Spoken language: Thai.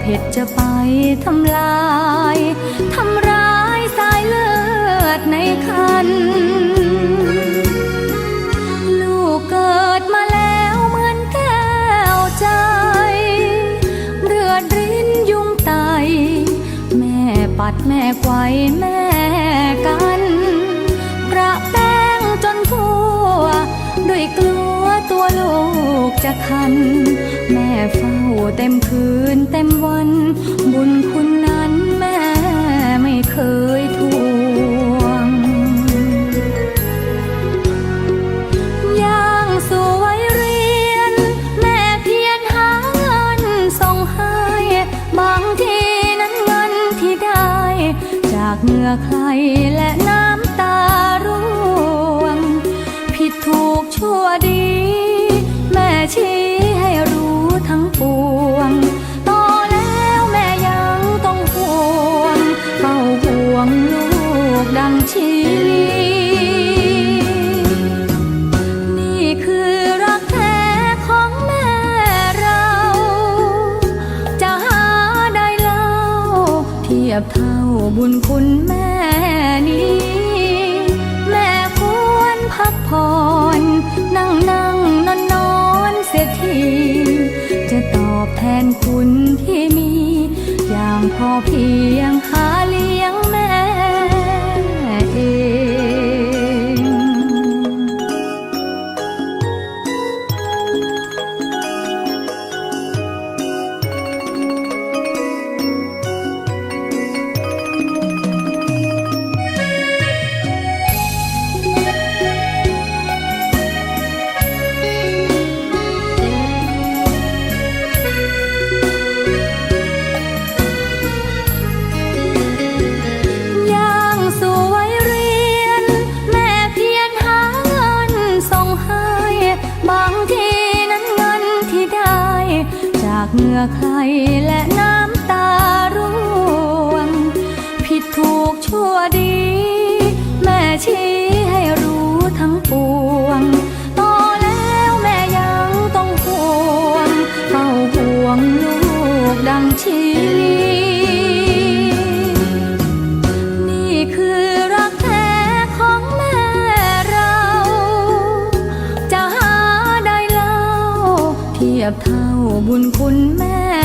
เผ็ดจะไปทำลาย ทำร้ายสายเลือดในคัน ลูกเกิดมาแล้วเหมือนแก้วใจ เลือดรินยุงไต แม่ปัดแม่ไกวแม่กัน ประแป้งจนทั่วด้วยกลัว ตัวลูกจะคัน แม่เฝ้าเต็มคืนเต็มวัน บุญคุณนั้นแม่ไม่เคยทวงย่างสวยเรียน แม่เพียรหาเงินส่งให้ บางทีนั้นเงินที่ได้ จากเหงื่อใครและน้ำตาร่วง ผิดถูกชั่วดี ชี้ให้รู้ทั้งปวงโตแล้วแม่ยังต้องห่วงเฝ้าห่วงลูกดังชีวิตนี่คือรักแท้ของแม่เรา จะหาได้เล่า เทียบเท่าบุญคุณแม่นี้ แม่ควรพักผ่อนนั่งนั่ง พอเพียงหาเลี้ยง เหงื่อใครและน้ำตาร่วง ผิดถูกชั่วดี แม่ชี้ให้รู้ทั้งปวงโตแล้วแม่ยังต้องห่วงเฝ้าห่วงลูกดังชีนี่คือรักแท้ของแม่เรา จะหาได้เล่าเทียบเท่า บุญคุณแม่